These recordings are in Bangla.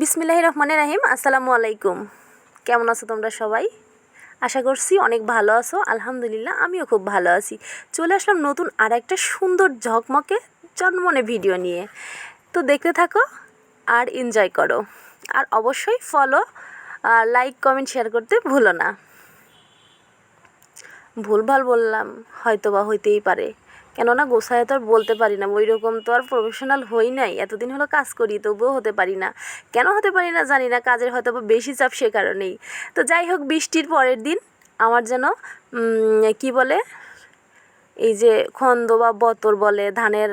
বিসমিল্লাহ রহমানের রাহিম, আসসালামু আলাইকুম। কেমন আছো তোমরা সবাই? আশা করছি অনেক ভালো আছো। আলহামদুলিল্লাহ, আমিও খুব ভালো আছি। চলে আসলাম নতুন আর একটা সুন্দর ঝকমকে জন্মনে ভিডিও নিয়ে। তো দেখতে থাকো আর এনজয় করো। আর অবশ্যই ফলো লাইক কমেন্ট শেয়ার করতে ভুলো না। ভুলভাল বললাম হয়তো বা হইতেই পারে। কেননা গোসায় তো আর বলতে পারি না ওই রকম তো আর প্রফেশনাল হই নাই, এতদিন হলো কাজ করি, তবুও হতে পারি না। কেন হতে পারি না জানি না, কাজের হয়তো বেশি চাপ সে কারণেই। তো যাই হোক, বৃষ্টির পরের দিন আমার যেন কি বলে এই যে খন্দ বা বতর বলে, ধানের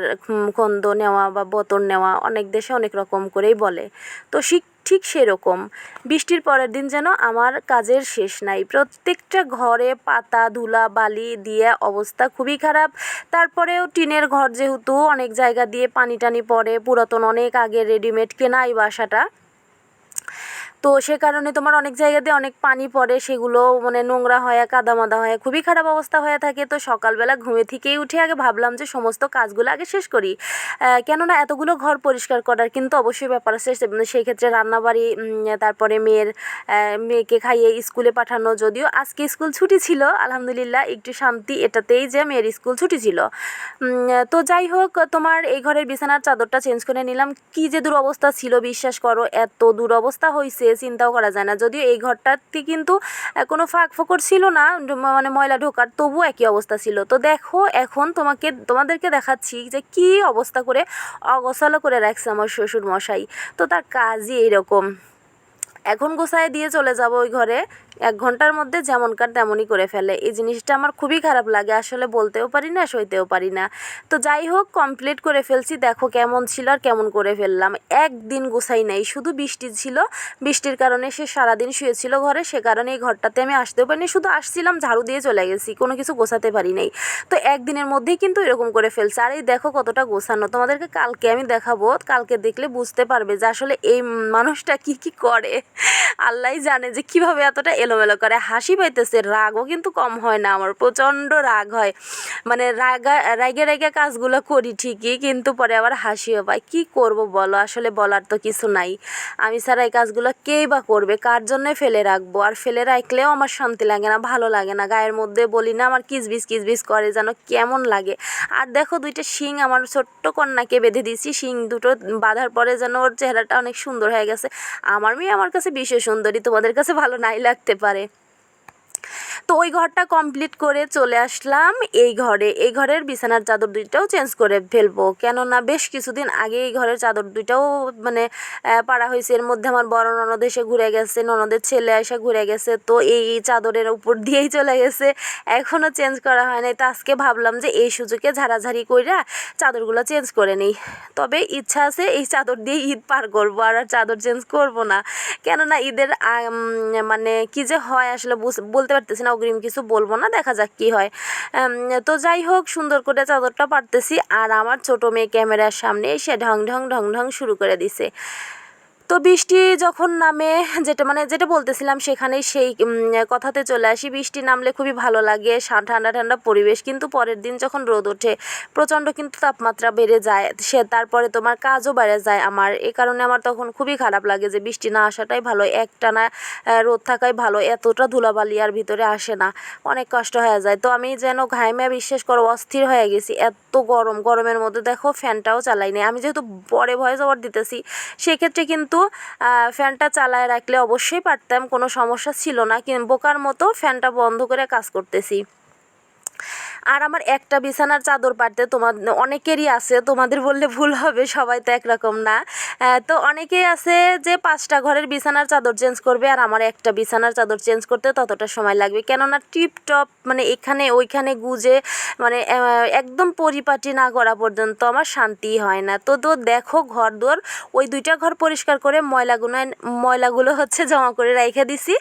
খন্দ নেওয়া বা বতর নেওয়া অনেক দেশে অনেক রকম করেই বলে। তো ঠিক ঠিক সেরকম। বৃষ্টির পরের দিন যেন আমার কাজের শেষ নাই। প্রত্যেকটা ঘরে পাতা, ধুলা, বালি দিয়ে অবস্থা খুবই খারাপ। তারপরেও টিনের ঘর যেহেতু অনেক জায়গা দিয়ে পানি টানি পড়ে, পুরাতন অনেক আগে রেডিমেড কেনা এই বাসাটা। তো সে কারণে তোমার অনেক জায়গাতে অনেক পানি পড়ে, সেগুলো মানে নোংরা হয় কাদা মাদা হয়, খুবই খারাপ অবস্থা হয়ে থাকে। তো সকালবেলা ঘুমে থেকেই উঠে আগে ভাবলাম যে সমস্ত কাজগুলো আগে শেষ করি। কেননা এতগুলো ঘর পরিষ্কার করার কিন্তু অবশ্যই ব্যাপার আছে। সে- সেই ক্ষেত্রে রান্নাবাড়ি তারপরে মেয়ের মেয়েকে খাইয়ে স্কুলে পাঠানো, যদিও আজকে স্কুল ছুটি ছিল, আলহামদুলিল্লাহ একটু শান্তি এটাতেই যে মেয়ের স্কুল ছুটি ছিল। তো যাই হোক, তোমার এই ঘরের বিছানার চাদরটা চেঞ্জ করে নিলাম। কি যে দুরবস্থা ছিল, বিশ্বাস করো, এত দুরবস্থা হয়েছে চিন্তাও করা যায় না। যদিও এই ঘরটাতে কিন্তু কোনো ফাঁক ফোকর ছিল না মানে ময়লা ঢোকার তবু একই অবস্থা ছিল। তো দেখো, এখন তোমাকে, তোমাদেরকে দেখাচ্ছি যে কি অবস্থা করে অগোছালো করে রাখছে আমার শ্বশুর মশাই তো তার কাজই এইরকম। এখন গোসায় দিয়ে চলে যাব ওই ঘরে। এক ঘণ্টার মধ্যে যেমনকার তেমনই করে ফেলে। এই জিনিসটা আমার খুবই খারাপ লাগে, আসলে বলতেও পারি না, সইতেও পারি না। তো যাই হোক কমপ্লিট করে ফেলছি, দেখো কেমন ছিল আর কেমন করে ফেললাম। একদিন গোছাই নাই, শুধু বৃষ্টি ছিল। বৃষ্টির কারণে সে সারাদিন শুয়েছিল ঘরে, সে কারণে এই ঘরটাতে আমি আসতেও পারিনি, শুধু আসছিলাম, ঝাড়ু দিয়ে চলে গেছি, কোনো কিছু গোছাতে পারি নাই। তো একদিনের মধ্যেই কিন্তু এরকম করে ফেলছে। আর এই দেখো কতটা গোছানো, তোমাদেরকে কালকে আমি দেখাবো, কালকে দেখলে বুঝতে পারবে যে আসলে এই মানুষটা কি কি করে। আল্লাহ জানে যে কীভাবে এতটা এলোমেলো করে, হাসি পাইতেছে, রাগও কিন্তু কম হয় না আমার, প্রচণ্ড রাগ হয়। মানে রাগা, রাগে রাগে কাজগুলো করি ঠিকই, কিন্তু পরে আবার হাসিও পাই। কি করব বলো? আসলে বলার তো কিছু নাই। আমি ছাড়া এই কাজগুলো কেই বা করবে? কার জন্য ফেলে রাখব? আর ফেলে রাখলেও আমার শান্তি লাগে না, ভালো লাগে না। গায়ের মধ্যে বলি না, আমার কিচবিচ কিচবিচ করে যেন কেমন লাগে। আর দেখো দুইটা শিং আমার ছোট্ট কন্যাকে বেঁধে দিয়েছি। শিং দুটো বাঁধার পরে যেন ওর চেহারাটা অনেক সুন্দর হয়ে গেছে। আমার মেয়ে আমার কাছে বিশেষ সুন্দরী, তোমাদের কাছে ভালো নাই লাগতে পারে তো ওই ঘরটা কমপ্লিট করে চলে আসলাম এই ঘরে। এই ঘরের বিছানার চাদর দুইটাও চেঞ্জ করে ফেলব। কেননা বেশ কিছুদিন আগে এই ঘরের চাদর দুইটাও মানে পাড়া হয়েছে। এর মধ্যে আমার বড় ননদ এসে ঘুরে গেছে, ননদের ছেলে এসে ঘুরে গেছে। তো এই চাদরের উপর দিয়েই চলে গেছে। এখনও চেঞ্জ করা হয় নাই। তো আজকে ভাবলাম যে এই সুযোগে ঝাড়াঝাড়ি কইরা চাদরগুলো চেঞ্জ করে নিই। তবে ইচ্ছা আছে এই চাদর দিয়ে ঈদ পার করব। আর আর চাদর চেঞ্জ করব না। কেননা ঈদের মানে কি যে হয় আসলে বুঝ- বলতে পারতেছি না, অগ্রিম কিছু বলব না, দেখা যাক কি হয়। তো যাই হোক, সুন্দর করে চাদরটা পারতেছি আর আমার ছোট মেয়ে ক্যামেরার সামনে এসে ঢং ঢং ঢং ঢং শুরু করে দিছে। তো বৃষ্টি যখন নামে, যেটা মানে যেটা বলতেছিলাম সেখানেই সেই কথাতে চলে আসি। বৃষ্টি নামলে খুবই ভালো লাগে ঠান্ডা ঠান্ডা পরিবেশ। কিন্তু পরের দিন যখন রোদ ওঠে, প্রচণ্ড কিন্তু তাপমাত্রা বেড়ে যায়। সে, তারপরে তোমার কাজও বেড়ে যায় আমার। এ কারণে আমার তখন খুবই খারাপ লাগে যে বৃষ্টি না আসাটাই ভালো। একটানা রোদ থাকাই ভালো। এতটা ধুলাবালি আর ভিতরে আসে না। অনেক কষ্ট হয়ে যায়। তো আমি যেন ঘাইমে বিশ্বাস করো অস্থির হয়ে গেছি। এত গরম, গরমের মধ্যে দেখো ফ্যানটাও চালাই নাই। আমি যেহেতু পরে ভয়েস ওভার দিতেছি, সেক্ষেত্রে কিন্তু ফ্যানটা চালায় রাখলে অবশ্যই পারতাম, কোনো সমস্যা ছিল না। কিন্তু বোকার মতো ফ্যানটা বন্ধ করে কাজ করতেছি। আর আমার একটা বিছানার চাদর পাড়তে তোমার অনেকেরই আছে, তোমাদের বললে ভুল হবে, সবাই তো একরকম না। তো অনেকেই আছে যে পাঁচটা ঘরের বিছানার চাদর চেঞ্জ করবে, আর আমার একটা বিছানার চাদর চেঞ্জ করতে ততটা সময় লাগবে। কেননা টিপ টপ মানে এখানে ওইখানে গুজে মানে একদম পরিপাটি না করা পর্যন্ত আমার শান্তি হয় না। তো তো দেখো ঘর দুয়ার ওই দুইটা ঘর পরিষ্কার করে ময়লাগুলো ময়লাগুলো হচ্ছে জমা করে রেখে দিছি।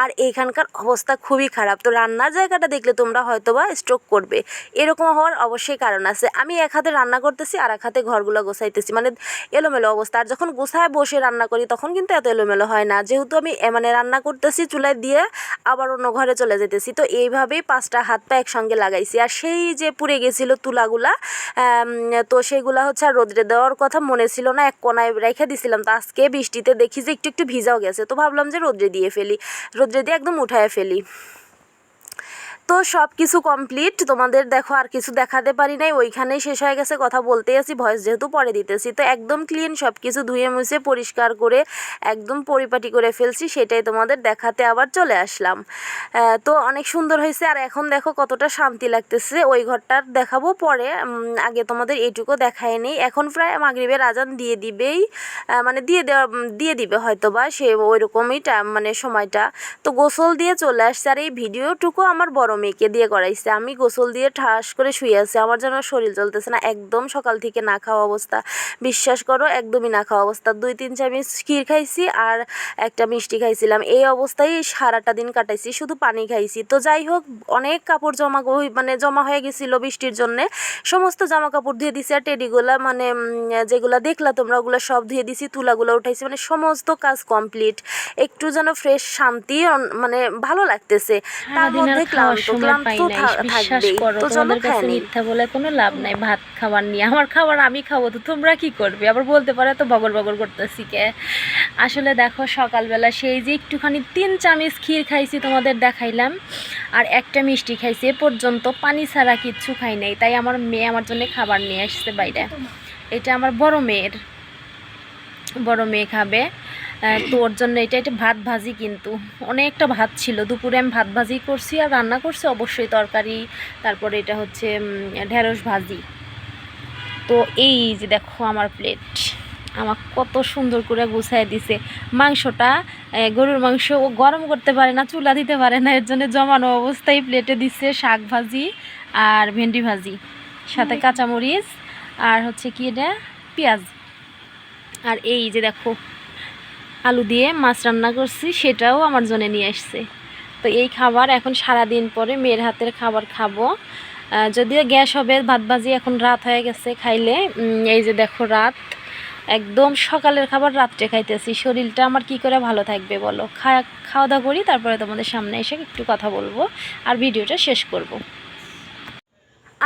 আর এইখানকার অবস্থা খুবই খারাপ। তো রান্নার জায়গাটা দেখলে তোমরা হয়তো বা স্ট্রোক করবে। এরকম হওয়ার অবশ্যই কারণ আছে। আমি এক হাতে রান্না করতেছি আর এক হাতে ঘরগুলো গোছাইতেছি। মানে এলোমেলো অবস্থা। আর যখন গোছায় বসে রান্না করি, তখন কিন্তু এত এলোমেলো হয় না। যেহেতু আমি মানে রান্না করতেছি চুলায় দিয়ে আবার অন্য ঘরে চলে যেতেছি। তো এইভাবেই পাঁচটা হাত পা একসঙ্গে লাগাইছি। আর সেই যে পুড়ে গেছিল তুলাগুলা তো সেগুলা হচ্ছে আর রোদ্রে দেওয়ার কথা মনে ছিল না। এক কোনায় রেখে দিছিলাম। তো আজকে বৃষ্টিতে দেখি যে একটু একটু ভিজাও গেছে। তো ভাবলাম যে রোদ্রে দিয়ে ফেলি। রোদ্রে দিয়ে একদম উঠায় ফেলি। তো সব কিছু কমপ্লিট তোমাদের দেখো আর কিছু দেখাতে পারি নাই, ওইখানেই শেষ হয়ে গেছে, কথা বলতে আছি ভয়েস যেহেতু পরে দিতেছি। তো একদম ক্লিন সব কিছু ধুয়ে মুছে, পরিষ্কার করে, একদম পরিপাটি করে ফেলছি, সেটাই তোমাদের দেখাতে আবার চলে আসলাম। তো অনেক সুন্দর হয়েছে, আর এখন দেখো কতটা শান্তি লাগতেছে, ওই ঘরটার দেখাবো পরে। আগে তোমাদের এইটুকু দেখায় নেই, এখন প্রায় মাগরিবের আজান দিয়ে দিবেই মানে দিয়ে দেওয়া দিয়ে দিবে হয়তো বা সে ওই রকমই টা- মানে সময়টা। তো গোসল দিয়ে চলে আসছে, আর এই ভিডিওটুকু আমার বড় মেয়েকে দিয়ে করাইছে আমি গোসল দিয়ে ঠাস করে শুয়ে আছি। আমার যেন শরীর চলতেছে না। একদম সকাল থেকে না খাওয়া অবস্থা। বিশ্বাস করো একদমই না খাওয়া অবস্থা। দুই তিন চামচ ক্ষীর খাইছি আর একটা মিষ্টি খাইছিলাম। এই অবস্থায় সারাটা দিন কাটাইছি শুধু পানি খাইছি। তো যাই হোক অনেক কাপড় জমা মানে জমা হয়ে গেছিল বৃষ্টির জন্যে। সমস্ত জামা কাপড় ধুয়ে দিছি আর টেডিগুলা মানে যেগুলা দেখলা তোমরা ওগুলো সব ধুয়ে দিছি তুলাগুলো উঠাইছি। মানে সমস্ত কাজ কমপ্লিট। একটু যেন ফ্রেশ শান্তি মানে ভালো লাগতেছে। তার মধ্যে ক্লান্ত। সময় পাই নাই বিশ্বাস করো তোমাদের কাছে মিথ্যা বলে কোনো লাভ নাই ভাত খাবার নিয়ে। আমার খাবার আমি খাব তো তোমরা কি করবে? আবার বলতে পারে তো বগর বগর করতেছি কে? আসলে দেখো সকালবেলা সেই যে একটুখানি তিন চামচ ক্ষীর খাইছি তোমাদের দেখাইলাম আর একটা মিষ্টি খাইছি এ পর্যন্ত পানি ছাড়া কিচ্ছু খাই নাই। তাই আমার মেয়ে আমার জন্য খাবার নিয়ে আসছে বাইরে। এটা আমার বড় মেয়ের বড় মেয়ে খাবে। তো ওর জন্য এটা একটা ভাত ভাজি কিন্তু। অনেকটা ভাত ছিল। দুপুরে আমি ভাত ভাজি করছি আর রান্না করছি, অবশ্যই তরকারি, তারপরে এটা হচ্ছে ঢেঁড়স ভাজি। তো এই যে দেখো আমার প্লেট আমার কত সুন্দর করে গুছাই দিছে। মাংসটা গরুর মাংস ও গরম করতে পারে না, চুলা দিতে পারে না, এর জন্য জমানো অবস্থায় প্লেটে দিচ্ছে শাক ভাজি আর ভেন্ডি ভাজি, সাথে কাঁচামরিচ আর হচ্ছে কি এটা, পেঁয়াজ। আর এই যে দেখো আলু দিয়ে মাছ রান্না করছি, সেটাও আমার জন্য নিয়ে আসছে। তো এই খাবার এখন সারা দিন পরে মেয়ের হাতের খাবার খাব। যদিও গ্যাস হবে, ভাত ভাজি এখন রাত হয়ে গেছে খাইলে। এই যে দেখো রাত, একদম সকালের খাবার রাত্রে খাইতেছি। শরীরটা আমার কি করে ভালো থাকবে বলো? খাওয়া খাওয়া দাওয়া করি, তারপরে তোমাদের সামনে এসে একটু কথা বলব, আর ভিডিওটা শেষ করব।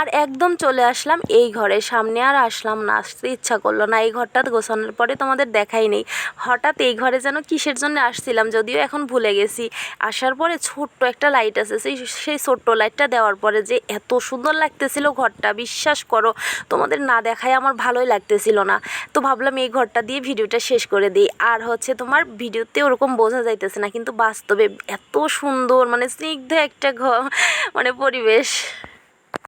আর একদম চলে আসলাম এই ঘরে সামনে আর আসলাম না, আসতে ইচ্ছা করল না। এই ঘরটা গোছানোর পরে তোমাদের দেখাই নেই। হঠাৎ এই ঘরে যেন কিসের জন্য আসছিলাম যদিও এখন ভুলে গেছি। আসার পরে ছোট্ট একটা লাইট আছে, সেই সেই ছোট্ট লাইটটা দেওয়ার পরে যে এত সুন্দর লাগতেছিল ঘরটা, বিশ্বাস করো, তোমাদের না দেখায় আমার ভালোই লাগতেছিল না। তো ভাবলাম এই ঘরটা দিয়ে ভিডিওটা শেষ করে দিই। আর হচ্ছে তোমার ভিডিওতে ওরকম বোঝা যাইতেছে না, কিন্তু বাস্তবে এত সুন্দর মানে স্নিগ্ধ একটা ঘর মানে পরিবেশ।